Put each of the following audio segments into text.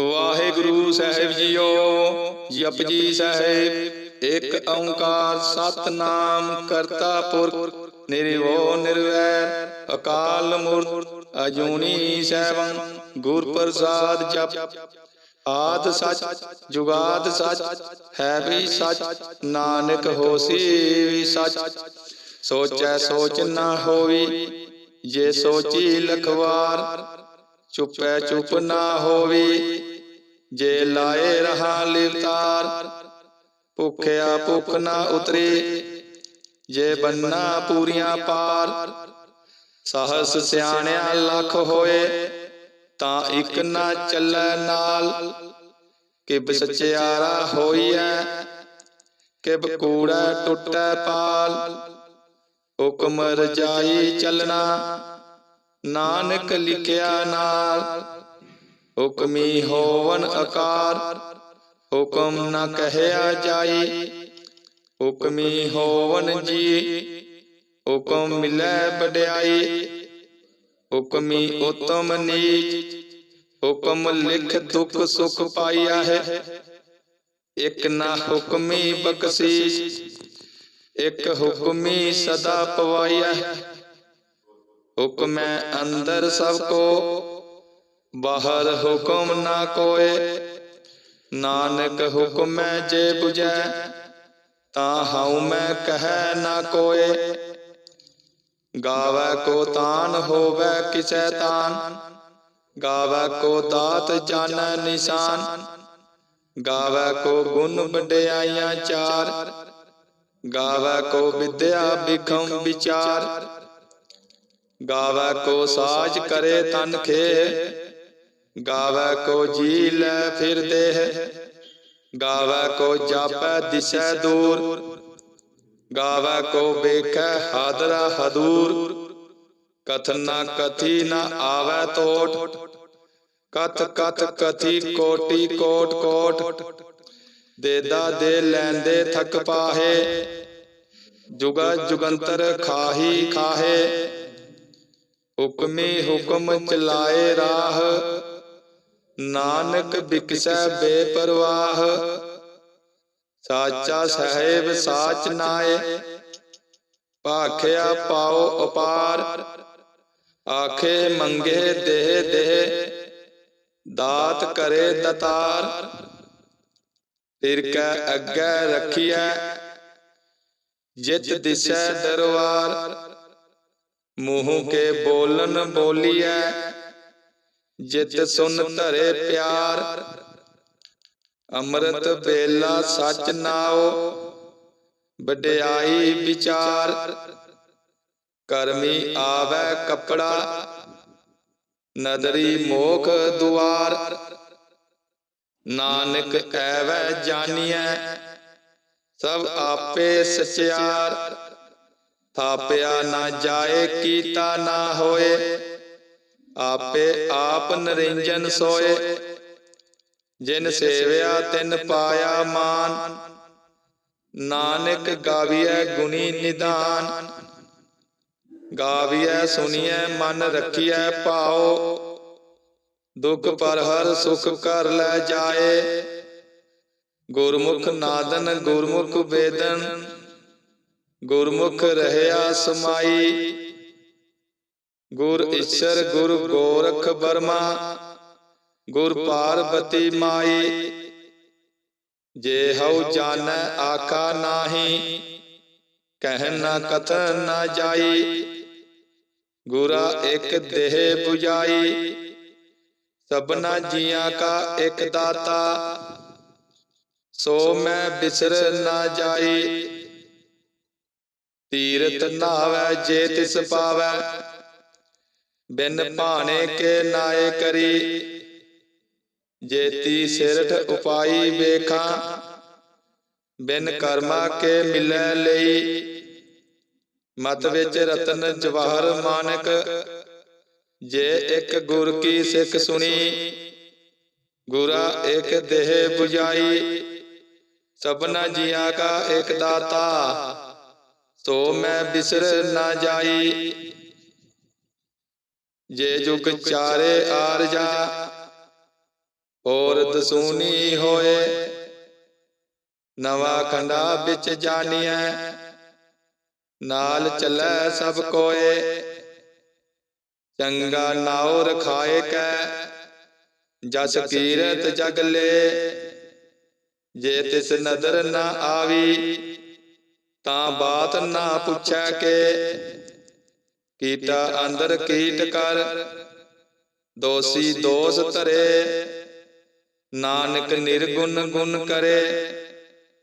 ਵਾਹਿਗੁਰੂ ਸਾਹਿਬ ਜੀਓ ਜਪਜੀ ਸਾਹਿਬ, ਇੱਕ ਓੰਕਾਰ ਸਤਨਾਮ ਕਰਤਾ ਪੁਰਖ ਨਿਰਭਉ ਨਿਰਵੈਰ ਅਕਾਲ ਮੂਰਤ, ਅਜੂਨੀ ਸੈਭੰ ਗੁਰ ਪ੍ਰਸਾਦ ਜਪ। ਆਦ ਸਚ, ਜੁਗਾਦ ਸਚ, ਹੈ ਵੀ ਸਚ, ਨਾਨਕ ਹੋਸੀ ਵੀ ਸਚ। ਸੋਚੈ ਸੋਚ ਨਾ ਹੋਵੀ, ਜੇ ਸੋਚੀ ਲਖਵਾਰ ਚੁੱਪੈ ਚੁੱਪ ਨਾ ਹੋਵੀ। ਜੇ ਲਾਏ ਰਹਾ ਲਿਵਤਾਰ ਭੁਖਿਆ ਭੁਖ ਨਾ ਉਤਰੇ। ਜੇ ਬੰਨਾ ਪੂਰੀਆਂ ਪਾਰ ਸਹਸ ਸਿਆਣਿਆ ਲੱਖ ਹੋਏ ਤਾਂ ਇੱਕ ਨਾ ਚੱਲੈ ਨਾਲ। ਕਿਬ ਸਚਿਆਰਾ ਹੋਈਐ ਕਿਬ ਕੂੜਾ ਟੁੱਟੈ ਪਾਲ। ਹੁਕਮ ਰਜਾਈ ਚੱਲਣਾ ਨਾਨਕ ਲਿਖਿਆ ਨਾਲ ਹੁਕਮੀ ਹੋਵਨ ਆਕਾਰ ਹੁਕਮ ਨਾ ਕਹਿਆ ਜਾਈ। ਹੁਕਮੀ ਹੋਵਨ ਜੀ, ਹੁਕਮ ਮਿਲੈ ਵਡਿਆਈ। ਹੁਕਮੀ ਉਤਮ ਨੀਚ, ਹੁਕਮ ਲਿਖ ਦੁਖ ਸੁਖ ਪਾਈਆ ਹੈ। ਇਕ ਨਾ ਹੁਕਮੀ ਬਖਸ਼ੀਸ਼, ਇਕ ਹੁਕਮੀ ਸਦਾ ਪਵਾਈਆ ਹੈ। ਹੁਕਮੈ ਅੰਦਰ ਸਭ ਕੋ। ਬਾਹਰ ਹੁਕਮ ਨਾ ਕੋਏ। ਨਾਨਕ ਹੁਕਮੈ ਜੇ 부ਜੈ ਤਾਂ ਹਉ ਮੈਂ ਕਹੈ ਨਾ ਕੋਏ। ਗਾਵੈ ਕੋ ਤਾਨ ਹੋਵੈ ਕਿਸੈ ਤਾਨ। ਗਾਵੈ ਕੋ ਦਾਤ ਜਾਣੈ ਨਿਸ਼ਾਨ। ਗਾਵੈ ਕੋ ਗੁਣ ਵਡਿਆਈਆਂ ਚਾਰ। ਗਾਵੈ ਕੋ ਵਿਦਿਆ ਬਿਖਮ ਵਿਚਾਰ। ਗਾਵੈ ਕੋ ਸਾਜ ਕਰੇ ਤਨ ਖੇ ਗਾਵੈ ਕੋ ਜੀ ਲੈ ਫਿਰ ਦੇਹ ਗਾਵੈ ਕੋ ਜਾਪੈ ਦਿਸੈ ਦੂਰ ਗਾਵੈ ਕੋ ਵੇਖੈ ਹਾਦਰਾ ਹਦੂਰ ਕਥਨ ਨਾ ਕਥੀ ਨਾ ਆਵੈ ਤੋਟ ਕਥ ਕਥ ਕਥੀ ਕੋਟੀ ਕੋਟ ਕੋਟ ਦੇਦਾ ਦੇ ਲੈਂਦੇ ਥਕ ਪਾਹੇ ਜੁਗਾ ਜੁਗੰਤਰ ਖਾਹੀ ਖਾਹੇ ਹੁਕਮੇ ਹੁਕਮ ਚਲਾਏ ਰਾਹ ਨਾਨਕ ਬਿਕਸੈ ਬੇਪਰਵਾਹ ਸਾਚਾ ਸਾਹਿਬ ਸਾਚ ਨਾਏ ਭਾਖਿਆ ਪਾਓ ਅਪਾਰ ਆਖੇ ਮੰਗੇ ਦੇਹ ਦੇਹ ਦਾਤ ਕਰੇ ਦਤਾਰ ਫਿਰ ਕੈ ਅੱਗੇ ਰਖੀਐ ਜਿਤ ਦਿਸੈ ਦਰਬਾਰ ਮੂੰਹ ਕੇ ਬੋਲਨ ਬੋਲੀਐ, ਜਿਤ ਸੁਨ ਧਰੇ ਪਿਆਰ। ਅੰਮ੍ਰਿਤ ਵੇਲਾ ਸਚ ਨਾਓ ਵਡਿਆਈ ਵਿਚਾਰ। ਕਰਮੀ ਆਵੈ ਕਪੜਾ, ਨਦਰੀ ਮੋਖ ਦੁਆਰ। ਨਾਨਕ ਐਵੈ ਜਾਣੀਐ ਸਭ ਆਪੇ ਸਚਿਆਰ। ਥਾਪਿਆ ਨਾ ਜਾਏ, ਕੀਤਾ ਨਾ ਹੋਏ। ਆਪੇ ਆਪ ਨਰਿੰਜਨ ਸੋਏ। ਜਿਨ ਸੇਵਿਆ, ਤਿਨ ਪਾਇਆ ਮਾਨ। ਨਾਨਕ ਗਾਵੀਐ ਗੁਣੀ ਨਿਦਾਨ। ਗਾਵੀਐ ਸੁਣੀਐ ਮਨ ਰੱਖੀਐ ਭਾਉ। ਦੁਖ ਪਰ ਹਰ ਸੁਖ ਕਰ ਲੈ ਜਾਏ। ਗੁਰਮੁਖ ਨਾਦਨ, ਗੁਰਮੁਖ ਵੇਦਨ। ਗੁਰਮੁਖ ਰਹਿਆ ਸਮਾਈ ਗੁਰ ਈਸ਼ਰ ਗੁਰ ਗੋਰਖ ਬਰਮਾ ਗੁਰ ਪਾਰਬਤੀ ਮਾਈ। ਜੇ ਹਉ ਜਾਣੈ ਆਖਾ ਨਾਹੀ ਕਹਿ ਨਾ ਕਥਨ ਨਾ ਜਾਈ। ਗੁਰਾ ਇੱਕ ਦੇਹ 부ਜਾਈ ਸਭਨਾ ਜੀਆਂ ਕਾ ਇੱਕ ਦਾਤਾ। ਸੋ ਮੈਂ ਬਿਸਰ ਨਾ ਜਾਈ। ਤੀਰਤ ਨਾਵੈ ਜੇ ਤਿਸ ਪਾਵੈ। ਬਿਨ ਭਾਣੇ ਕੇ ਨਾਏ ਕਰੀ। ਜੇਤੀ ਸਿਰਠ ਉਪਾਈ ਵੇਖਾਂ। ਬਿਨ ਕਰਮਾ ਕੇ ਮਿਲੈ ਲਈ। ਮਤ ਵਿੱਚ ਰਤਨ ਜਵਾਹਰ ਮਾਨਕ। ਜੇ ਇੱਕ ਗੁਰ ਕੀ ਸਿੱਖ ਸੁਣੀ। ਗੁਰਾ ਇੱਕ ਦੇਹ 부ਜਾਈ ਸਭਨਾ ਜੀਆਂ ਕਾ ਇੱਕ ਦਾਤਾ। ਤੋ ਮੈਂ ਬਿਸਰ ਨਾ ਜਾਈ। ਜੇ ਜੁਗ ਚਾਰੇ ਆਰਜਾ ਔਰ ਦਸੂਨੀ ਹੋਏ। ਨਵਾ ਖੰਡਾ ਵਿੱਚ ਜਾਣੀਐ, ਨਾਲ ਚੱਲੈ ਸਭ ਕੋਏ। ਚੰਗਾ ਨਾਉ ਰਖਾਏ ਕੈ, ਜਸ ਕੀਰਤ ਜਗ ਲੇ। ਜੇ ਤਿਸ ਨਦਰ ਨਾ ਆਵੀ ਤਾਂ ਬਾਤ ਨਾ ਪੁੱਛੈ ਕੇ ਕੀਟਾ ਅੰਦਰ ਕੀਟ ਕਰ। ਦੋਸੀ ਦੋਸ ਧਰੇ। ਨਾਨਕ ਨਿਰਗੁਣ ਗੁਣ ਕਰੇ।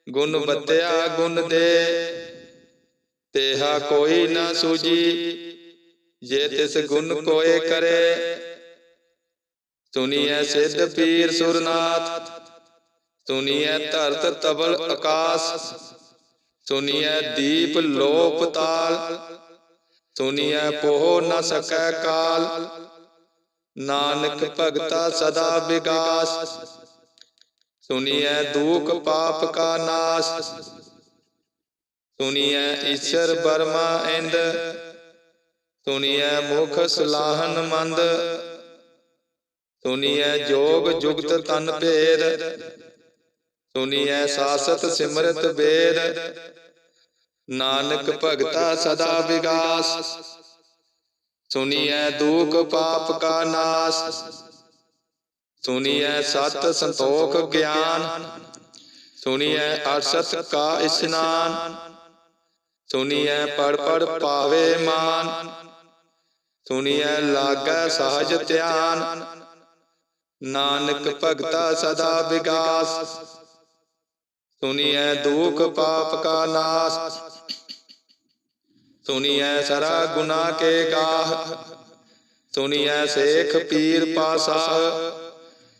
ਗੁਣ ਬਤਿਆ ਗੁਣ ਦੇ। ਤੇਹਾ ਕੋਈ ਨਾ ਸੂਜੀ ਜੇ ਤਿਸ ਗੁਣ ਕੋਏ ਕਰੇ। ਸੁਨੀਐ ਸਿੱਧ ਪੀਰ ਸੁਰਨਾਥ। ਸੁਨੀਐ ਧਰਤ ਤਬਲ ਆਕਾਸ ਸੁਨੀਐ ਦੀਪ ਲੋਪ ਤਾਲ ਸੁਨੀਐ ਪੋਹ ਨ ਸਕੈ ਕਾਲ। ਨਾਨਕ ਭਗਤਾ ਸਦਾ ਵਿਗਾਸ। ਸੁਨੀਐ ਦੂਖ ਪਾਪ ਕਾ ਨਾਸ। ਸੁਨੀਐ ਈਸ਼ਰ ਬਰਮਾ ਇੰਦ। ਸੁਨੀਐ ਮੁਖ ਸਲਾਹਨ ਮੰਦ। ਸੁਨੀਐ ਜੋਗ ਜੁਗਤ ਤਨ ਭੇਦ। ਸੁਨੀਐ ਸਾਸਤ ਸਿਮਰਤ ਵੇਦ। ਨਾਨਕ ਭਗਤਾ ਸਦਾ ਵਿਗਾਸ। ਸੁਨੀਐ ਦੂਖ ਪਾਪ ਕਾ ਨਾਸ। ਸੁਨੀਐ ਸਤ ਸੰਤੋਖ ਗਿਆਨ। ਸੁਨੀਐ ਅਰਸਤ ਕਾ ਇਸ਼ਨਾਨ। ਸੁਨੀਐ ਪੜ ਪੜ ਪਾਵੇ ਮਾਨ। ਸੁਨੀਐ ਲਾਗੈ ਸਹਜ ਧਿਆਨ। ਨਾਨਕ ਭਗਤਾ ਸਦਾ ਵਿਗਾਸ। ਸੁਨੀਐ ਦੁਖ ਪਾਪ ਕਾ ਨਾਸ। ਸੁਨੀਐ ਸਰਾ ਗੁਨਾ ਕੇ ਗਾਹ। ਸੁਨੀਐ ਸੇਖ ਪੀਰ ਪਾਸਾਹ।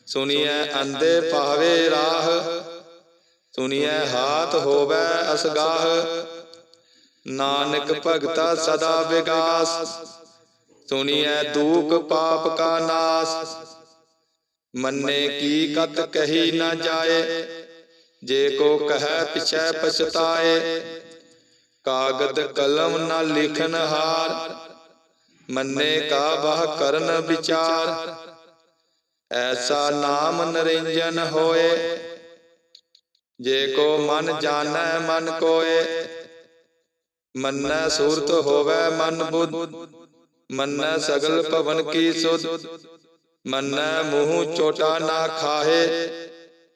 ਸੁਨੀਐ ਅੰਦੇ ਪਾਵੇ ਰਾਹ। ਸੁਨੀਐ ਹਾਥ ਹੋਵੇ ਅਸਗਾਹ। ਨਾਨਕ ਭਗਤਾ ਸਦਾ ਵਿਗਾਸ। ਸੁਨੀਐ ਦੂਖ ਪਾਪ ਕਾ ਨਾਸ। ਮੰਨੇ ਕੀ ਕਤ ਕਹੀ ਨਾ ਜਾਏ। ਜੇ ਕੋ ਕਹੈ ਪਿਛੈ ਪਛਤਾਏ, ਕਾਗਦ ਕਲਮ ਨਾ ਲਿਖਨ ਹਾਰ, ਮੰਨੇ ਕਾ ਬਹ ਕਰਨ ਵਿਚਾਰ। ਐਸਾ ਨਾਮ ਨਰਿੰਜਨ ਹੋਏ, ਜੇ ਕੋ ਮਨ ਜਾਣੈ ਮਨ ਕੋਏ, ਮੰਨੈ ਸੂਰਤ ਹੋਵੇ ਮਨ ਬੁੱਧ, ਮੰਨੈ ਸਗਲ ਭਵਨ ਕੀ ਸੁਧ, ਮੰਨੈ ਮੂੰਹ ਚੋਟਾ ਨਾ ਖਾਹੇ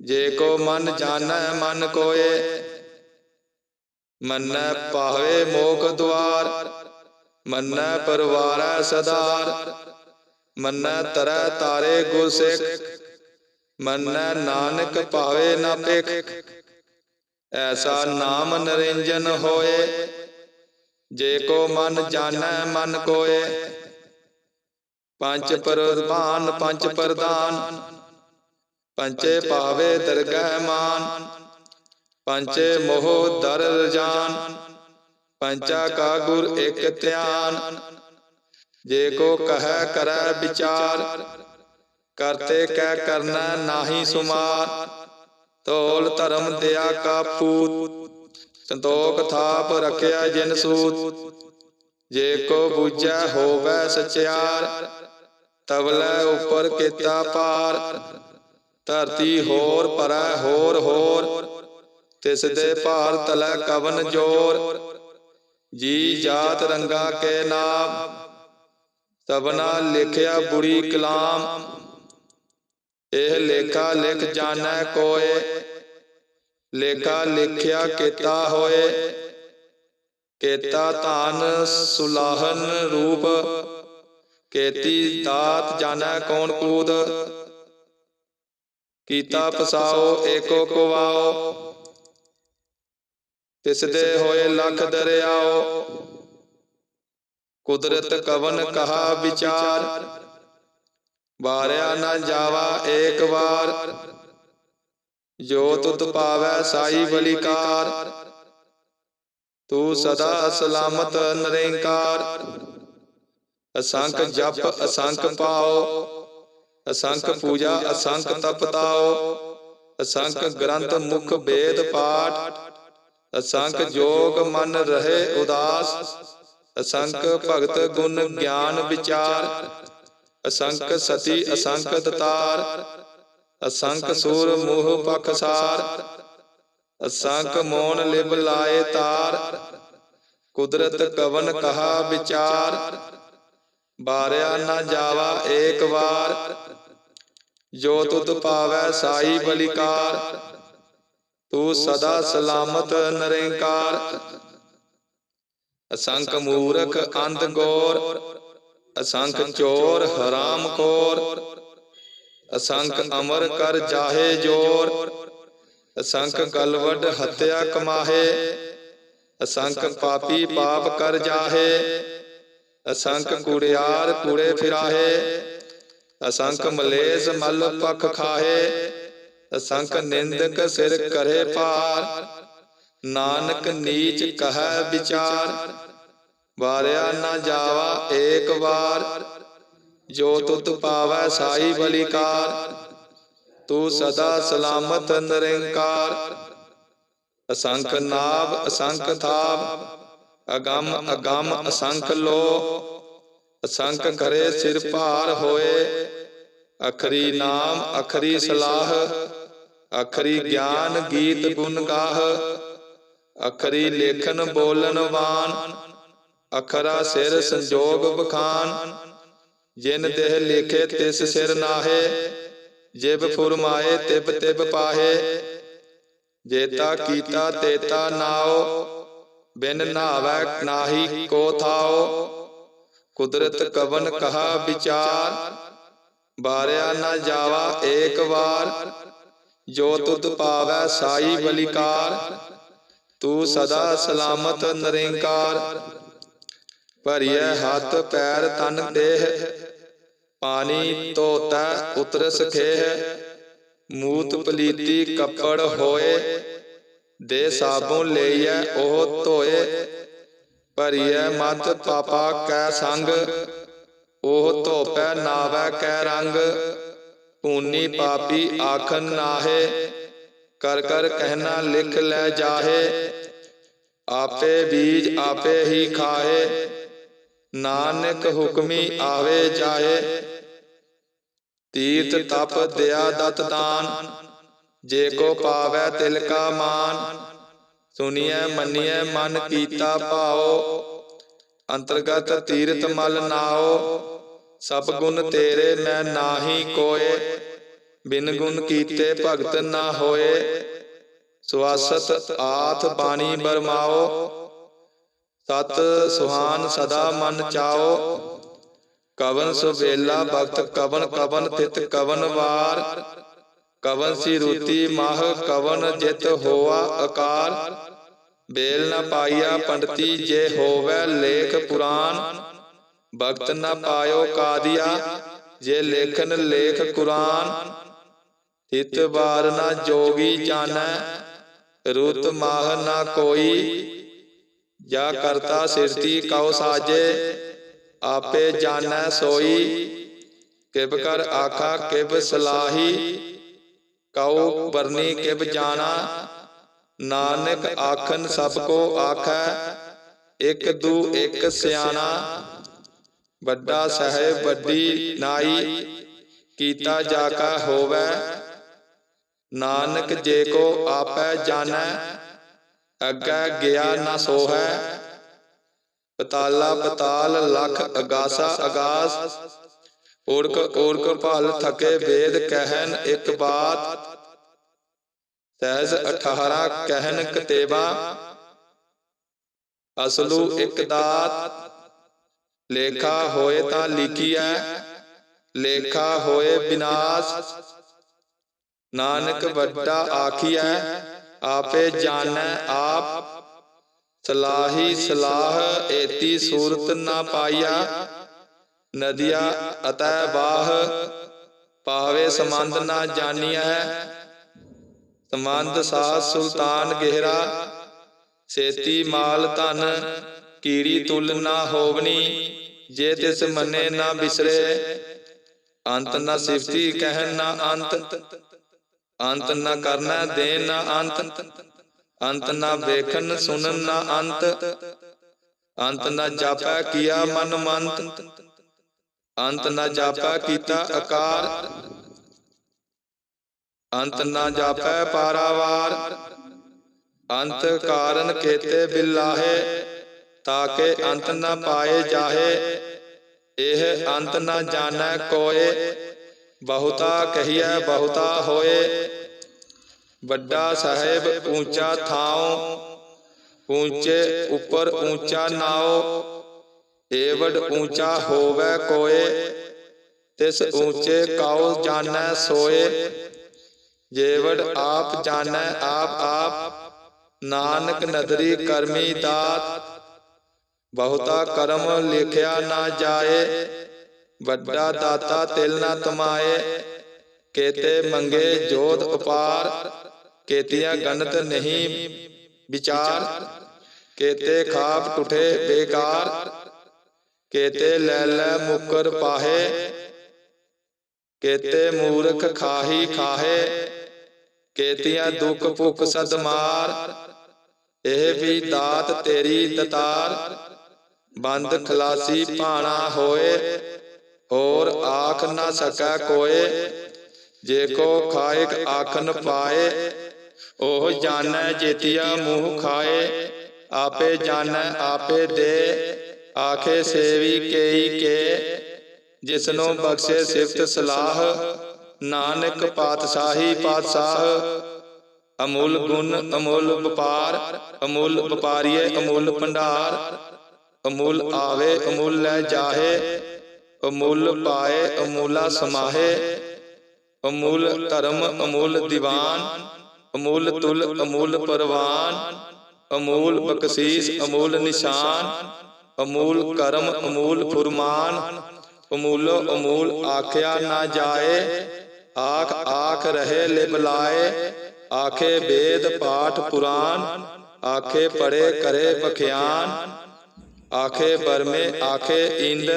ਜੇ ਕੋ ਮਨ ਜਾਣੈ ਮਨ ਕੋਏ। ਮੰਨੈ ਪਾਵੇ ਮੋਖ ਦੁਆਰ। ਮੰਨੈ ਪਰਵਾਰੈ ਸਦਾਰ। ਮੰਨੈ ਤਰੈ ਤਾਰੇ ਗੁਰ ਸਿੱਖ। ਮੰਨੈ ਨਾਨਕ ਭਾਵੇ ਨਾ ਭਿਖ। ਐਸਾ ਨਾਮ ਨਰਿੰਜਨ ਹੋਏ। ਜੇ ਕੋ ਮਨ ਜਾਣੈ ਮਨ ਕੋਏ। ਪੰਜ ਪ੍ਰਧਾਨ ਪੰਜ ਪ੍ਰਦਾਨ ਪੰਚੇ ਪਾਵੇ ਦਰਗਹਿ ਮਾਨ, ਪੰਚੇ ਮੋਹ ਦਰ ਰਜਾਨ, ਪੰਚਾ ਕਾ ਗੁਰ ਇਕ ਧਿਆਨ, ਜੇ ਕੋ ਕਹੈ ਕਰੈ ਵਿਚਾਰ, ਕਰਤੇ ਕਹਿ ਕਰਨਾ ਨਾਹੀ ਸੁਮਾਰ, ਤੋਲ ਧਰਮ ਦਿਆ ਕਾ ਪੂਤ, ਸੰਤੋਖ ਥਾਪ ਰਖਿਆ ਜਿਨ ਸੂਤ, ਜੇ ਕੋ ਬੂਝੈ ਹੋਵੇ ਸਚਿਆਰ, ਤਵਲੇ ਉਪਰ ਕੀਤਾ ਪਾਰ। ਧਰਤੀ ਹੋਰ ਪਰੈ ਹੋਰ ਹੋਰ ਤਿਸ ਦੇ ਭਾਰ ਤਲੈ ਕਵਨ ਜੋਰ। ਜੀ ਜਾਤ ਰੰਗਾ ਕੇ ਨਾਮ। ਸਭਨਾ ਲਿਖਿਆ ਬੁਰੀ ਕਲਾਮ। ਇਹ ਲੇਖਾ ਲਿਖ ਜਾਣੈ ਕੋਏ। ਲੇਖਾ ਲਿਖਿਆ ਕੀਤਾ ਹੋਏ। ਕੇਤਾ ਧਾਨ ਸੁਲਾਹਨ ਰੂਪ। ਕੇਤੀ ਦਾਤ ਜਾਣੈ ਕੌਣ ਕੂਦ। ਕੀਤਾ ਪਸਾਓ ਏਕੋ ਕਵਾਓ। ਤਿਸ ਦੇ ਹੋਏ ਲਖ ਦਰਿਆਓ। ਕੁਦਰਤ ਕਵਨ ਕਹਾ ਵਿਚਾਰ। ਬਾਰਿਆ ਨਾ ਜਾਵਾ ਏਕ ਵਾਰ। ਜੋ ਤੁਧ ਪਾਵੈ ਸਾਈ ਬਲਿਕਾਰ। ਤੂੰ ਸਦਾ ਸਲਾਮਤ ਨਿਰੰਕਾਰ। ਅਸੰਖ ਜਪ ਅਸੰਖ ਪਾਓ। ਅਸੰਖ ਪੂਜਾ ਅਸੰਖ ਤਪਤਾਓ ਅਸੰਖ ਗ੍ਰੰਥ ਮੁਖ ਵੇਦ ਪਾਠ ਅਸੰਖ ਜੋਗ ਮਨ ਰਹੇ ਉਦਾਸ ਅਸੰਖ ਭਗਤ ਗੁਣ ਗਿਆਨ ਵਿਚਾਰ ਅਸੰਖ ਸਤੀ ਅਸੰਖ ਦਤਾਰ ਅਸੰਖ ਸੂਰ ਮੋਹ ਪਖਸਾਰ ਅਸੰਖ ਮੋਨ ਲਿਵ ਲਾਏ ਤਾਰ ਕੁਦਰਤ ਕਵਨ ਕਹਾ ਵਿਚਾਰ ਬਾਰਿਆ ਨਾ ਜਾਵਾ ਏਕ ਵਾਰ, ਜੋ ਤੁਧ ਪਾਵੈ ਸਾਈ ਬਲਿਕਾਰ, ਤੂੰ ਸਦਾ ਸਲਾਮਤ ਨਿਰੰਕਾਰ। ਅਸੰਖ ਮੂਰਖ ਅੰਧ ਗੋਰ, ਅਸੰਖ ਚੋਰ ਹਰਾਮ ਖੋਰ ਅਸੰਖ ਅਮਰ ਕਰ ਜਾਹੇ ਜੋਰ, ਅਸੰਖ ਗਲਵਡ ਹੱਤਿਆ ਕਮਾਹੇ, ਅਸੰਖ ਪਾਪੀ ਪਾਪ ਕਰ ਜਾਹੇ। ਅਸੰਖ ਕੁੜਿਆਰ ਕੁੜੇ ਫਿਰਾਹੇ ਅਸੰਖ ਮਲੇਸ ਮਲ ਪਖ ਖਾਹੇ ਅਸੰਖ ਨਿੰਦਕ ਸਿਰ ਕਰੇ ਪਾਰ ਨਾਨਕ ਨੀਚ ਕਹੈ ਵਿਚਾਰ। ਵਾਰਿਆ ਨਾ ਜਾਵਾ ਏਕ ਵਾਰ। ਜੋ ਤੁਧ ਪਾਵੈ ਸਾਈ ਬਲਿਕਾਰ। ਤੂੰ ਸਦਾ ਸਲਾਮਤ ਨਿਰੰਕਾਰ। ਅਸੰਖ ਨਾਭ ਅਸੰਖ ਥਾਪ। ਅਗੰਮ ਅਗੰਮ ਅਸੰਖ ਲੋ ਅਸੰਖ ਕਰੇ ਸਿਰ ਭਾਰ ਹੋਏ। ਅਖਰੀ ਨਾਮ ਅਖਰੀ ਸਲਾਹ। ਅਖਰੀ ਗਿਆਨ ਗੀਤ ਗੁਣ ਗਾਹ। ਅਖਰੀ ਲੇਖਨ ਬੋਲਨ ਵਾਨ ਅਖਰਾ ਸਿਰ ਸੰਜੋਗ ਬਖਾਨ। ਜਿਨ ਦੇਹ ਲਿਖੇ ਤਿਸ ਸਿਰ ਨਾਹੇ। ਜਿਬ ਫੁਰਮਾਏ ਤਿਬ ਤਿਬ ਪਾਹੇ। ਜੇਤਾ ਕੀਤਾ ਤੇਤਾ ਨਾਓ ਬਿਨ ਨਾਵੈ ਨਾਹੀ ਕੋ ਥਾਓ ਕੁਦਰਤ ਕਵਨ ਕਹਾ ਵਿਚਾਰ, ਬਾਰਿਆ ਨਾ ਜਾਵਾ ਏਕ ਵਾਰ, ਜੋ ਤੁਧ ਪਾਵੈ ਸਾਈ ਬਲਿਕਾਰ, ਤੂੰ ਸਦਾ ਸਲਾਮਤ ਨਿਰੰਕਾਰ। ਭਰੀਐ ਹੱਥ ਪੈਰ ਤਨ ਦੇਹ, ਪਾਣੀ ਧੋਤਾ ਉਤਰਸ ਖੇਹ, ਮੂਤ ਪਲੀਤੀ ਕੱਪੜ ਹੋਏ ਦੇ ਸਾਬੁਨ ਲਈਐ, ਉਹ ਧੋਏ, ਭਰੀਐ ਮਤ ਪਾਪਾ ਕੈ ਸੰਗ, ਉਹ ਧੋਪੈ ਨਾਵੈ ਕੈ ਰੰਗ ਪੂਨੀ ਪਾਪੀ ਆਖਨ ਨਾਹੇ, ਕਰ ਕਰ ਕਹਿਣਾ ਲਿਖ ਲੈ ਜਾਹੇ, ਆਪੇ ਬੀਜ ਆਪੇ ਹੀ ਖਾਏ ਨਾਨਕ ਹੁਕਮੀ ਆਵੇ ਜਾਏ ਤੀਰਥ ਤਪ ਦਿਆ ਦਤ ਦਾਨ ਜੇ ਕੋ ਪਾਵੈ ਤਿਲ ਕਾ ਮਾਨ, ਸੁਨੀਐ, ਮੰਨੀਐ, ਮਨ ਕੀਤਾ ਭਾਓ ਅੰਤਰਗਤ ਤੀਰਥ ਮਲ ਨਾਓ ਸਭ ਗੁਣ ਤੇਰੇ ਮੈਂ ਨਾਹੀ ਕੋਏ, ਬਿਨ ਗੁਣ ਕੀਤੇ ਭਗਤ ਨਾ ਹੋਏ ਸਵਾਸਤ ਆਥ ਬਾਣੀ ਬਰਮਾਓ ਸਤ ਸੁਹਾਨ ਸਦਾ ਮਨ ਚਾਓ ਕਵਨ ਸੁਵੇਲਾ ਭਗਤ ਕਵਨ ਕਵਨ ਤਿਤ ਕਵਨ ਵਾਰ ਕਵਨ ਸੀ ਰੂਤੀ ਮਾਹ ਕਵਨ ਜਿਤ ਹੋਆ ਅਕਾਰ ਬੇਲ ਨ ਪਾਈਆ ਪੰਡਤੀ ਜੇ ਹੋਵੇ ਲੇਖ ਪੁਰਾਨ ਭਗਤ ਨ ਪਾਇਓ ਕਾਦੀਆ। ਜੇ ਲੇਖਨ ਲੇਖ ਕੁਰਾਨ। ਤਿਤ ਬਾਰ ਨ ਜੋਗੀ ਜਾਣੈ। ਰੁਤ ਮਾਹ ਨ ਕੋਈ। ਜਾ ਕਰਤਾ ਸਿਰਤੀ ਕਉ ਸਾਜੇ। ਆਪੇ ਜਾਣੈ ਸੋਈ। ਕਿਬ ਕਰ ਆਖਾ ਕਿਬ ਸਲਾਹੀ। ਕਉ ਪਰਨੀ ਕਿਬ ਜਾਣਾ। ਨਾਨਕ ਆਖਨ ਸਭ ਕੋ ਆਖੈ, ਇਕ ਦੂ ਇਕ ਸਿਆਣਾ। ਵੱਡਾ ਸਹਿਬ ਵੱਡੀ ਨਾਈ, ਕੀਤਾ ਜਾ ਕਾ ਹੋਵੇ। ਨਾਨਕ ਜੇ ਕੋ ਆਪੈ ਜਾਣੈ, ਅੱਗੇ ਗਿਆ ਨਾ ਸੋਹੈ। ਪਤਾਲਾ ਪਤਾਲ ਲਖ ਅਗਾਸਾ ਅਗਾਸ ਓੜਕ ਓੜਕ ਭਲ ਥਕੇ ਵੇਦ ਕਹਿਨ ਇੱਕ ਬਾਤ। ਸਹਿਜ 18 ਕਹਿਨ ਕਤੇਬਾ। ਅਸਲੂ ਇੱਕ ਦਾਤ। ਲੇਖਾ ਹੋਏ ਤਾਂ ਲਿਖੀਐ। ਲੇਖਾ ਹੋਏ ਬਿਨਾਸ਼। ਨਾਨਕ ਵੱਡਾ ਆਖੀਐ। ਆਪੇ ਜਾਣੈ ਆਪ। ਸਲਾਹੀ ਸਲਾਹ ਏਤੀ ਸੂਰਤ ਨਾ ਪਾਈਆ। ਨਦੀਆ ਅਤੈ ਬਾਹ ਪਾਵੇ ਸੰਬੰਧ ਨਾ ਜਾਣੀਐ। ਸੰਬੰਧ ਸਾਧ ਸੁਲਤਾਨ ਗਹਿਰਾ, ਸੇਤੀ ਮਾਲ ਧਨ ਕੀੜੀ ਤੁਲ ਨਾ ਹੋਵਨੀ, ਜੇ ਤਿਸ ਮੰਨੇ ਨਾ ਬਿਸਰੇ। ਅੰਤ ਨਾ ਸਿਫਤੀ ਕਹਿਣ ਨਾ ਅੰਤ ਅੰਤ ਨਾ ਕਰਨਾ ਦੇਣ ਨਾ ਅੰਤ ਅੰਤ ਨਾ ਵੇਖਣ ਸੁਣਨ ਨਾ ਅੰਤ ਅੰਤ ਨਾ ਜਾਪੈ ਕੀਆ ਮਨ ਮੰਤ। ਅੰਤ ਨਾ ਜਾਪੈ ਕੀਤਾ ਆਕਾਰ ਅੰਤ ਨਾ ਜਾਪੈ ਪਾਰਾਵਾਰ। ਅੰਤ ਕਾਰਨ ਕੇਤੇ ਬਿਲਾਹੇ ਤਾਕੇ ਅੰਤ ਨਾ ਪਾਏ ਜਾਹੇ। ਇਹ ਅੰਤ ਨਾ ਜਾਣੈ ਕੋਏ ਬਹੁਤਾ ਕਹੀਐ ਬਹੁਤਾ ਹੋਏ। ਵੱਡਾ ਸਾਹਿਬ ਉੱਚਾ ਥਾਉ ਉੱਚੇ ਉੱਪਰ ਉੱਚਾ ਨਾਉ। ਏਵਡ ਉੱਚਾ ਹੋਵੇ ਕੋਏ ਤਿਸ ਉੱਚੇ ਕਾਉ ਜਾਣੈ ਸੋਏ। ਜੇਵਡ ਆਪ ਜਾਣੈ ਆਪ ਆਪ। ਨਾਨਕ ਨਦਰੀ ਕਰਮੀ ਦਾਤ। ਬਹੁਤਾ ਕਰਮ ਲਿਖਿਆ ਨਾ ਜਾਏ। ਵੱਡਾ ਦਾਤਾ ਤਿਲ ਨਾ ਤਮਾਏ। ਕੇਤੇ ਮੰਗੇ ਜੋਤ ਉਪਾਰ। ਕੇਤੀਆਂ ਗਨਤ ਨਹੀਂ ਵਿਚਾਰ। ਕੇਤੇ ਖਾਪ ਟੁਠੇ ਬੇਕਾਰ। ਕੇਤੇ ਲੈ ਲੈ ਮੁਕਰ ਪਾਹੇ। ਕੇਤੇ ਮੂਰਖ ਖਾਹੀ ਖਾਹੇ ਕੇਤੀਆਂ ਦੁੱਖ ਭੁੱਖ ਸਦ ਮਾਰ ਇਹ ਵੀ ਦਾਤ ਤੇਰੀ ਦਤਾਰ ਬੰਦ ਖਲਾਸੀ ਭਾਣਾ ਹੋਏ। ਹੋਰ ਆਖ ਨਾ ਸਕੈ ਕੋਏ। ਜੇ ਕੋ ਖਾਇਕ ਆਖਨ ਪਾਏ। ਉਹ ਜਾਣੈ ਜੇਤੀਆ ਮੂੰਹ ਖਾਏ। ਆਪੇ ਜਾਣੈ ਆਪੇ ਦੇ। ਆਖੇ ਸੇਵੀ ਕੇਈ ਕੇ, ਜਿਸਨੋ ਬਖਸ਼ੇ ਸਿਫਤ ਸਲਾਹ, ਨਾਨਕ ਪਾਤਸ਼ਾਹੀ ਪਾਤਸ਼ਾਹ। ਅਮੁੱਲ ਗੁਣ, ਅਮੁੱਲ ਵਪਾਰ, ਅਮੁੱਲ ਵਪਾਰੀਏ, ਅਮੁੱਲ ਭੰਡਾਰ। ਅਮੁੱਲ ਆਵੇ, ਅਮੁੱਲ ਲੈ ਜਾਹੇ, ਅਮੁੱਲ ਪਾਏ, ਅਮੁੱਲਾ ਸਮਾਹੇ। ਅਮੁੱਲ ਧਰਮ, ਅਮੁੱਲ ਦੀਵਾਨ, ਅਮੁੱਲ ਤੁਲ, ਅਮੁੱਲ ਪਰਵਾਨ। ਅਮੂਲ ਬਖਸ਼ੀਸ਼, ਅਮੂਲ ਨਿਸ਼ਾਨ। ਅਮੂਲ ਕਰਮ ਅਮੂਲ ਫੁਰਮਾਨ ਅਮੂਲੋ ਅਮੂਲ ਆਖਿਆ ਨਾ ਜਾਏ ਆਖ ਆਖ ਰਹੇ ਲਿਬਲਾਏ ਆਖੇ ਵੇਦ ਪਾਠ ਪੁਰਾਨ ਆਖੇ ਪੜੇ ਕਰੇ ਬਖਿਆਨ ਆਖੇ ਬਰਮੇ ਆਖੇ ਇੰਦ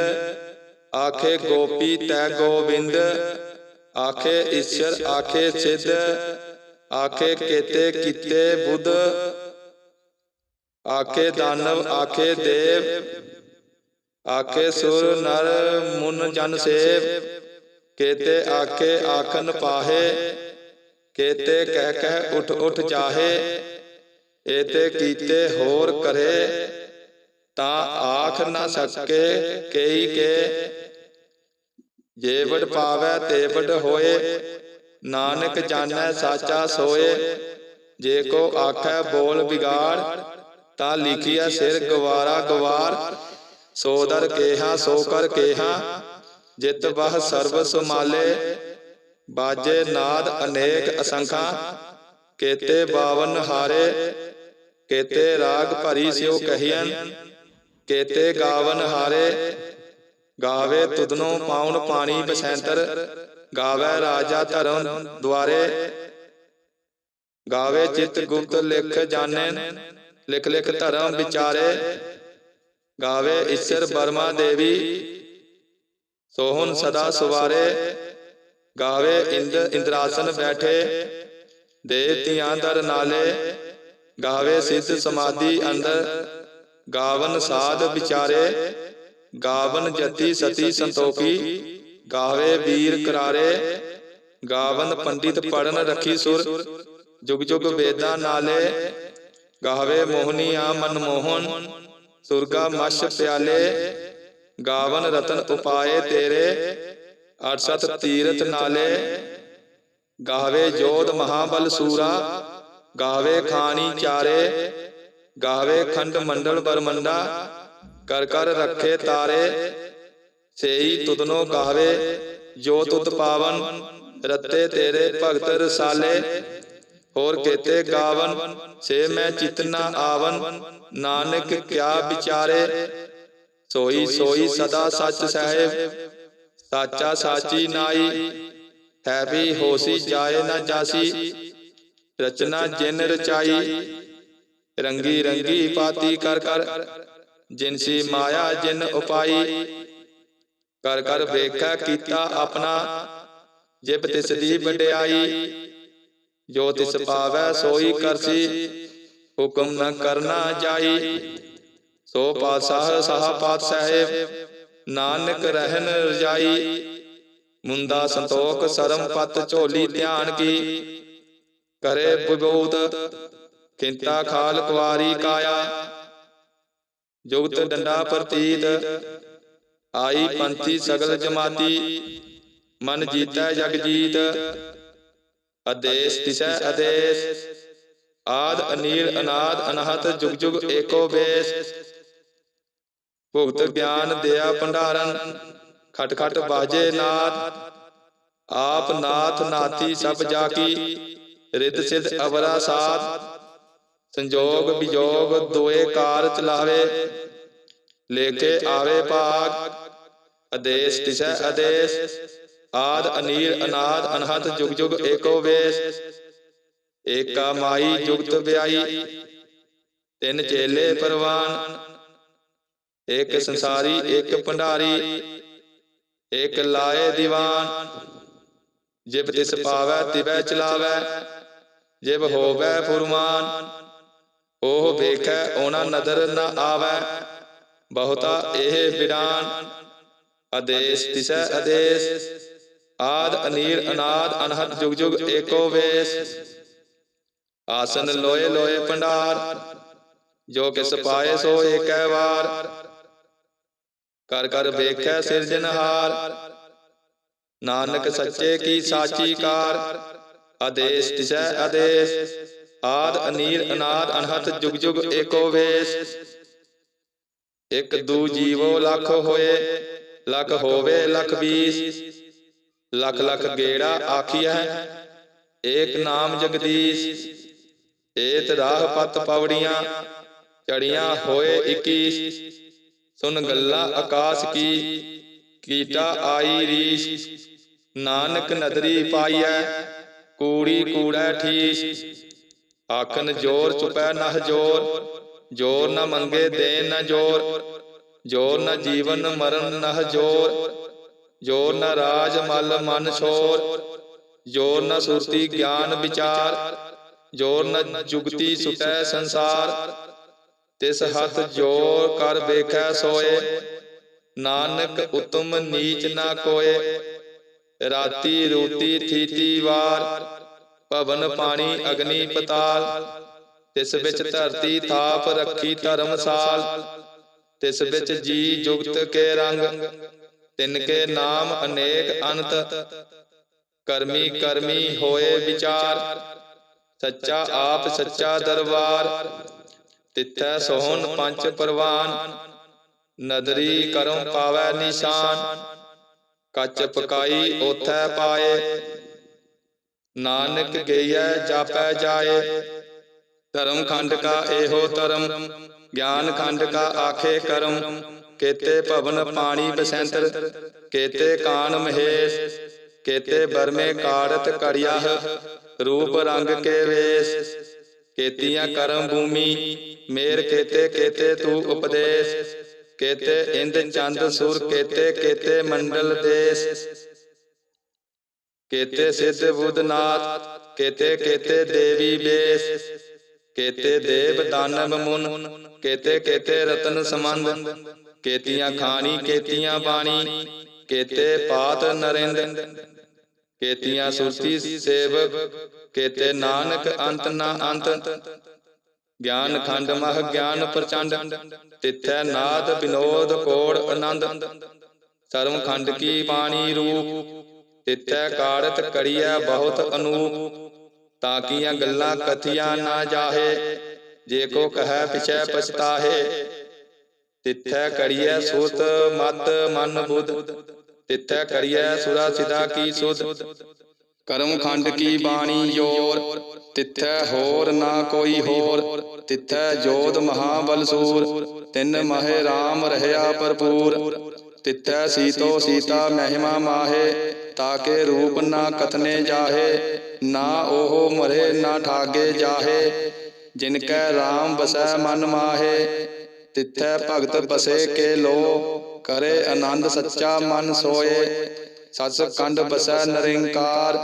ਆਖੇ ਗੋਪੀ ਤੈ ਗੋਬਿੰਦ ਆਖੇ ਈਸ਼ਰ ਆਖੇ ਸਿੱਧ ਆਖੇ ਕੇਤੇ ਕੀਤੇ ਬੁੱਧ ਆਖੇ ਦਾਨਵ ਆਖੇ ਦੇਵ ਆਖੇ ਸੁਰ ਨਰ ਮੁਨ ਜਨ ਸੇਵ। ਕੇਤੇ ਆਖੇ ਆਖਨ ਪਾਹੇ। ਕੇਤੇ ਕਹਿ ਕਹਿ ਉਠ ਉਠ ਜਾਹੇ। ਏਤੇ ਕੀਤੇ ਹੋਰ ਕਰੇ। ਤਾਂ ਆਖ ਨਾ ਸਕੇ ਕਈ ਕੇ। ਜੇ ਵਡ ਪਾਵੈ ਤੇ ਵਡ ਹੋਏ। ਨਾਨਕ ਜਾਣੈ ਸਾਚਾ ਸੋਏ। ਜੇ ਕੋ ਆਖੈ ਬੋਲ ਵਿਗਾੜ ਤਾਂ ਲਿਖਿਆ ਸਿਰ ਗਵਾਰਾ ਗਵਾਰ, ਸੋ ਦਰ ਕੇਹਾ, ਸੋ ਕਰ ਕੇਹਾ, ਜਿਤ ਬਹ ਸਰਬ ਸੁਮਾਲੇ ਬਾਜੇ ਨਾਦ ਅਨੇਕ ਅਸੰਖਾ, ਕੇਤੇ ਬਾਵਨ ਹਾਰੇ, ਕੇਤੇ ਰਾਗ ਭਰੀ ਸਿਓ ਕਹੀਆਂ ਕੇਤੇ ਗਾਵਨ ਹਾਰੇ, ਗਾਵੇ ਤੁਧਨੋ ਪਾਉਣ ਪਾਣੀ ਬਸੈਂਤਰ ਗਾਵੇ ਰਾਜਾ ਧਰਮ ਦੁਆਰੇ, ਗਾਵੇ ਚਿਤ ਗੁਪਤ ਲਿਖ ਜਾਣੈ ਲਿਖ ਲਿਖ ਧਰਮ ਵਿਚਾਰੇ ਗਾਵੇ ਈਸ਼ਰ ਬਰਮਾ ਦੇਵੀ। ਸੋਹਣ ਸਦਾ ਸੁਵਾਰੇ। ਗਾਵੇ ਇੰਦ ਇੰਦਰਾਸਨ ਬੈਠੇ। ਦੇਵਤਿਆਂ ਦਰ ਨਾਲੇ। ਗਾਵੇ ਸਿੱਧ ਸਮਾਧੀ ਅੰਦਰ। ਗਾਵਨ ਸਾਧ ਵਿਚਾਰੇ। ਗਾਵਨ ਜਤੀ ਸਤੀ ਸੰਤੋਖੀ। ਗਾਵੇ ਵੀਰ ਕਰਾਰੇ। ਗਾਵਨ ਪੰਡਿਤ ਪੜਨ ਰੱਖੀ ਸੁਰ। ਜੁਗ ਜੁਗ ਵੇਦਾਂ ਨਾਲੇ। ਗਾਵੇ ਮੋਹਨੀਆ ਮਨਮੋਹਨ ਸੁਰਗਾ ਮਸ਼ ਪਿਆਲੇ। ਗਾਵਨ ਰਤਨ ਉਪਾਏ ਤੇਰੇ। ਅਰਸਤ ਤੀਰਤ ਨਾਲੇ। ਗਾਵੇ ਜੋਧ ਮਹਾਬਲ ਸੂਰਾ। ਗਾਵੇ ਖਾਣੀ ਚਾਰੇ। ਗਾਵੇ ਖੰਡ ਮੰਡਲ ਬਰਮੰਡਾ। ਕਰ ਕਰ ਰੱਖੇ ਤਾਰੇ। ਸੇਈ ਤੁਧਨੋ ਗਾਵੇ ਜੋ ਤੁਧ ਪਾਵਨ। ਰੱਤੇ ਤੇਰੇ ਭਗਤ ਰਸਾਲੇ। ਹੋਰ ਕੇਤੇ ਗਾਵਨ ਸੇ ਮੈਂ ਚਿਤਨਾ ਆਵਨ। ਨਾਨਕ ਕਿਆ ਵਿਚਾਰੇ? ਸੋਈ ਸੋਈ ਸਦਾ ਸੱਚ ਸਾਹਿਬ। ਸਾਚਾ ਸਾਚੀ ਨਾਈ। ਹੈ ਵੀ ਹੋਸੀ ਜਾਏ ਨਾ ਜਾਸੀ। ਰਚਨਾ ਜਿਨ ਰਚਾਈ। ਰੰਗੀ ਰੰਗੀ ਪਾਤੀ ਕਰ ਕਰ। ਜਿਨਸੀ ਮਾਇਆ ਜਿਨ ਉਪਾਈ। ਕਰ ਕਰ ਵੇਖੈ ਕੀਤਾ ਆਪਣਾ। ਜਿਬ ਤਿਸ ਦੀ ਵਡਿਆਈ। ਜੋ ਤਿਸ ਪਾਵੈ ਸੋਈ ਕਰਸੀ ਹੁਕਮ ਨ ਕਰਨਾ ਜਾਈ। ਸੋ ਪਾਤਸ਼ਾਹ ਸਾਹ ਪਾਤਸ਼ਾਹ ਨਾਨਕ ਰਹਿਨ ਰਜਾਈ ਮੁੰਦਾ ਸੰਤੋਖ ਸਰਮ ਪਤ ਝੋਲੀ ਧਿਆਨ ਕੀ। ਕਰੇ ਵਿਬੂਤ ਕਿੰਤਾ ਖਾਲ ਕੁਵਾਰੀ ਕਾਇਆ। ਜੁਗਤ ਡੰਡਾ ਪ੍ਰਤੀਤ ਆਈ ਪੰਥੀ ਸਗਲ ਜਮਾਤੀ। ਮਨ ਜੀਤੈ ਜਗ ਜੀਤ ਆਦੇਸ਼ ਤਿਸੈ ਆਦੇਸ਼। ਆਦ ਅਨੀਲ ਅਨਾਦ ਅਨਹਤ ਜੁਗ ਜੁਗ ਏਕੋ ਵੇਸ। ਭੁਗਤ ਗਿਆਨ ਦਿਆ ਭੰਡਾਰਨ। ਖਟ ਖਟ ਬਾਜੇ ਨਾਦ ਆਪ ਨਾਥ ਨਾਤੀ ਸਭ ਜਾ ਕੀ ਰਿੱਧ ਸਿਧ ਅਵਰਾ ਸਾਧ। ਸੰਜੋਗ ਵਿਜੋਗ ਦੋਏ ਕਾਰ ਚਲਾਵੇ। ਲੇਕੇ ਆਵੇ ਭਾਗ। ਆਦੇਸ਼ ਤਿਸੈ ਆਦੇਸ਼। ਆਦ ਅਨੀਲ ਅਨਾਦ ਅਨਹਤ ਜੁਗ ਜੁਗ ਏਕੋ ਵੇਸ। ਏਕਾ ਮਾਈ ਜੁਗਤ ਵਿਆਈ ਤਿੰਨ ਚੇਲੇ ਪਰਵਾਨ। ਇੱਕ ਸੰਸਾਰੀ ਇੱਕ ਭੰਡਾਰੀ। ਇੱਕ ਲਾਏ ਦੀਵਾਨ। ਜਿਬ ਤਿਸ ਪਾਵੈ ਤਿਵੈ ਚਲਾਵੈ। ਜਿਬ ਹੋਵੈ ਫੁਰਮਾਨ। ਉਹ ਵੇਖੈ ਉਹਨਾਂ ਨਦਰ ਨ ਆਵੈ। ਬਹੁਤਾ ਇਹ ਵਿਡਾਨ ਆਦੇਸ਼ ਤਿਸੈ ਆਦੇਸ਼। ਆਦ ਅਨੀਲ ਅਨਾਦ ਅਨਹਦ ਜੁਗ ਜੁਗ ਏਕੋ ਵੇਸ। ਆਸਨ ਲੋਏ ਲੋਏ ਭੰਡਾਰ ਜੋ ਕਿਸ ਪਾਏ ਸੋ ਏਕੈ ਵਾਰ। ਕਰ ਕਰ ਵੇਖੈ ਸਿਰਜਨਹਾਰ ਨਾਨਕ ਸੱਚੇ ਕੀ ਸਾਚੀ ਕਾਰ। ਆਦੇਸ਼ ਤਿਸੈ ਆਦੇਸ਼। ਆਦ ਅਨੀਲ ਅਨਾਦ ਅਨਹਤ ਜੁਗ ਜੁਗ ਏਕੋ ਵੇਸ। ਇਕ ਦੂ ਜੀਵੋ ਲੱਖ ਹੋਏ। ਲੱਖ ਹੋਵੇ ਲੱਖ ਵੀਸ। ਲਖ ਲਖ ਗੇੜਾ ਆਖੀਐ, ਏਕ ਨਾਮ ਜਗਦੀਸ਼, ਏਤ ਰਾਹ ਪਤ ਪਵੜੀਆਂ, ਚੜੀਆਂ ਹੋਏ 21 ਸੁਨ ਗੱਲਾਂ ਆਕਾਸ਼ ਕੀ, ਕੀਟਾ ਆਈ ਰੀਸ। ਨਾਨਕ ਨਦਰੀ ਪਾਈਐ, ਕੂੜੀ ਕੂੜੈ ਠੀਸ। ਆਖਨ ਜੋਰ ਚੁਪੈ ਨਹ ਜੋਰ ਜੋਰ ਨ ਮੰਗੇ ਦੇਨ ਨ ਜੋਰ ਜੋਰ ਨ ਜੀਵਨ ਮਰਨ ਨਹ ਜੋਰ। ਜੋਰ ਨ ਰਾਜ ਮਲ ਮਨ ਸ਼ੋਰ ਜੋਰ ਨ ਸੁਰਤੀ ਗਿਆਨ ਵਿਚਾਰ ਜੋਰ ਨ ਜੁਗਤੀ ਸੁਟੈ ਸੰਸਾਰ, ਤਿਸ ਹੱਥ ਜੋਰ ਕਰ ਵੇਖੈ ਸੋਏ, ਨਾਨਕ ਉਤਮ ਨੀਚ ਨਾ ਕੋਏ, ਰਾਤੀ ਰੋਤੀ ਥੀਤੀ ਵਾਰ, ਭਵਨ ਪਾਣੀ ਅਗਨੀ ਪਤਾਲ, ਤਿਸ ਵਿੱਚ ਧਰਤੀ ਥਾਪ ਰੱਖੀ ਧਰਮਸਾਲ, ਤਿਸ ਵਿੱਚ ਜੀ ਜੁਗਤ ਕੇ ਰੰਗ ਤਿਨ ਕੇ ਨਾਮ ਅਨੇਕ ਅਨੰਤ ਕਰਮੀ ਕਰਮੀ ਹੋਏ ਵਿਚਾਰ। ਸੱਚਾ ਆਪ ਸੱਚਾ ਦਰਬਾਰ। ਤਿੱਥੈ ਸੋਹਣ ਪੰਜ ਪਰਵਾਨ। ਨਦਰੀ ਕਰਮ ਪਾਵੈ ਨਿਸ਼ਾਨ। ਕੱਚ ਪਕਾਈ ਉਥੈ ਪਾਏ। ਨਾਨਕ ਗਈਐ ਜਾਪੈ ਜਾਏ। ਧਰਮ ਖੰਡ ਕਾ ਇਹੋ ਧਰਮ। ਗਿਆਨ ਖੰਡ ਕਾ ਆਖੇ ਕਰਮ। ਕੇਤੇ ਭਵਨ ਪਾਣੀ ਬਸੰਤਰ, ਕੇਤੇ ਕਾਨ ਮਹੇਸ਼, ਕੇਤੇ ਬਰਮੇ ਕਾੜਤ ਕੜਿਆਹ, ਰੂਪ ਰੰਗ ਕੇ ਵੇਸ। ਕੇਤੀਆਂ ਕਰਮ ਭੂਮੀ, ਮੇਰ ਕੇਤੇ ਕੇਤੇ ਤੂ ਉਪਦੇਸ਼। ਕੇਤੇ ਇੰਦ ਚੰਦ ਸੁਰ, ਕੇਤੇ ਕੇਤੇ ਮੰਡਲ ਦੇਸ। ਕੇਤੇ ਸਿੱਧ ਬੁੱਧਨਾਥ, ਕੇਤੇ ਕੇਤੇ ਦੇਵੀ ਬੇਸ। ਕੇਤੇ ਦੇਵ ਦਾਨਵ ਮੁਨ, ਕੇਤੇ ਕੇਤੇ ਰਤਨ ਸਮੰਦ ਕੇਤੀਆਂ ਖਾਣੀ ਕੇਤੀਆਂ ਬਾਣੀ ਕੇਤੇ ਪਾਤ ਨਰਿੰਦ। ਕੇਤੀਆਂ ਸੁਰਤੀ ਸੇਵਕ ਕੇਤੇ ਨਾਨਕ ਅੰਤ ਨਾ ਅੰਤ ਗਿਆਨ ਖੰਡ ਮਹ ਗਿਆਨ ਪ੍ਰਚੰਡ। ਤਿੱਥੈ ਨਾਦ ਬਿਨੋਦ ਕੋੜ ਆਨੰਦ। ਸਰਮ ਖੰਡ ਕੀ ਬਾਣੀ ਰੂਪ। ਤਿੱਥੈ ਕਾੜਤ ਕੜੀਐ ਬਹੁਤ ਅਨੂਪ। ਤਾਂ ਕੀਆਂ ਗੱਲਾਂ ਕਥੀਆਂ ਨਾ ਜਾਹੇ। ਜੇ ਕੋ ਕਹੈ ਪਿਛੈ ਪਛਤਾਹੇ। ਤਿੱਥੈ ਕੜੀਐ ਸੁਤ ਮਤ ਮਨ ਬੁੱਧ। ਤਿੱਥੈ ਕੜੀਐ ਸੁਰਾ ਸਿਦਾ ਕੀ ਸੁਧ। ਕਰਮ ਖੰਡ ਕੀ ਬਾਣੀ ਜੋਰ। ਤਿੱਥੈ ਹੋਰ ਨਾ ਕੋਈ ਹੋਰ। ਤਿੱਥੈ ਜੋਤ ਮਹਾਬਲ ਸੂਰ। ਤਿੰਨ ਮਹਿ RAM ਰਹਿਆ ਭਰਪੂਰ। ਤਿੱਥੈ ਸੀਤੋ ਸੀਤਾ ਮਹਿਮਾ ਮਾਹੇ। ਤਾਕੇ ਰੂਪ ਨਾ ਕਥਨੇ ਜਾਹੇ। ਨਾ ਉਹ ਮਰੇ ਨਾ ਠਾਗੇ ਜਾਹੇ। ਜਿਨ ਕੈ RAM ਬਸੈ ਮਨ ਮਾਹੇ। ਤਿੱਥੈ ਭਗਤ ਬਸੇ ਕੇ ਲੋ ਕਰੇ ਆਨੰਦ ਸੱਚਾ ਮਨ ਸੋਏ। ਸਸ ਕੰਡ ਬਸੈ ਨਰਿੰਕਾਰ।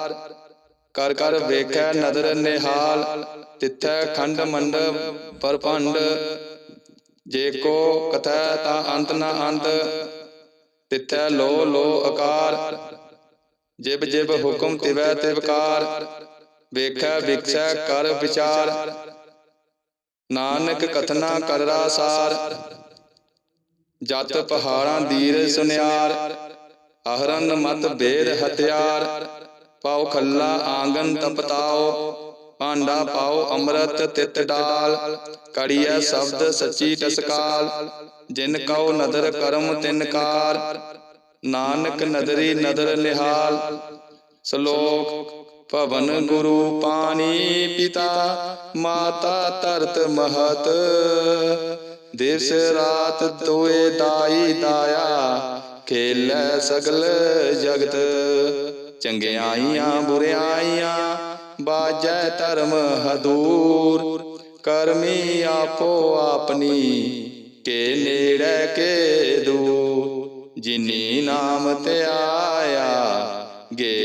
ਕਰ ਕਰ ਵੇਖੈ ਨਦਰ ਨਿਹਾਲ। ਤਿੱਥੈ ਖੰਡ ਮੰਡ ਪਰਪੰਡ। ਜੇ ਕੋ ਕਥੈ ਤਾਂ ਅੰਤ ਨਾ ਅੰਤ। ਤਿੱਥੈ ਲੋ ਲੋ ਆਕਾਰ ਜਿਬ ਜਿਬ ਹੁਕਮ ਤਿਵੈ ਤਿਵਕਾਰ। ਵੇਖੈ ਵਿਖਸੈ ਕਰ ਵਿਚਾਰ। ਨਾਨਕ ਕਥਨਾ ਕਰਰਾ ਸਾਰ। ਜਤ ਪਹਾੜਾਂ ਦੀਰ ਸੁਨਿਆਰ। ਅਹਰਨ ਮਤ ਬੇਦ ਹਥਿਆਰ। ਪਾਉ ਖੱਲਾ ਆਂਗਨ ਤਪਤਾਓ। ਭਾਂਡਾ ਪਾਉ ਅੰਮ੍ਰਿਤ ਤਿਤ ਡਾਲ। ਕੜੀਐ ਸ਼ਬਦ ਸੱਚੀ ਟਸਕਾਲ। ਜਿਨ ਕਉ ਨਦਰ ਕਰਮ ਤਿਨ ਕਾਰ। ਨਾਨਕ ਨਦਰੀ ਨਦਰ ਨਿਹਾਲ। ਸ਼ਲੋਕ ਭਵਨ ਗੁਰੂ ਪਾਣੀ ਪਿਤਾ, ਮਾਤਾ ਧਰਤ ਮਹਤ। ਦਿਵਸ ਰਾਤ ਦੋਏ ਦਾਈ ਦਾਇਆ, ਖੇਲੈ ਸਗਲ ਜਗਤ। ਚੰਗਿਆਈਆਂ, ਬੁਰਿਆਈਆਂ, ਬਾਜੈ ਧਰਮ ਹਦੂਰ। ਕਰਮੀ ਆਪੋ ਆਪਣੀ, ਕੇ ਨੇੜੇ ਕੇ ਦੂਰ। ਜਿਨੀ ਨਾਮ ਤੇ ਆਇਆ, ਗੇ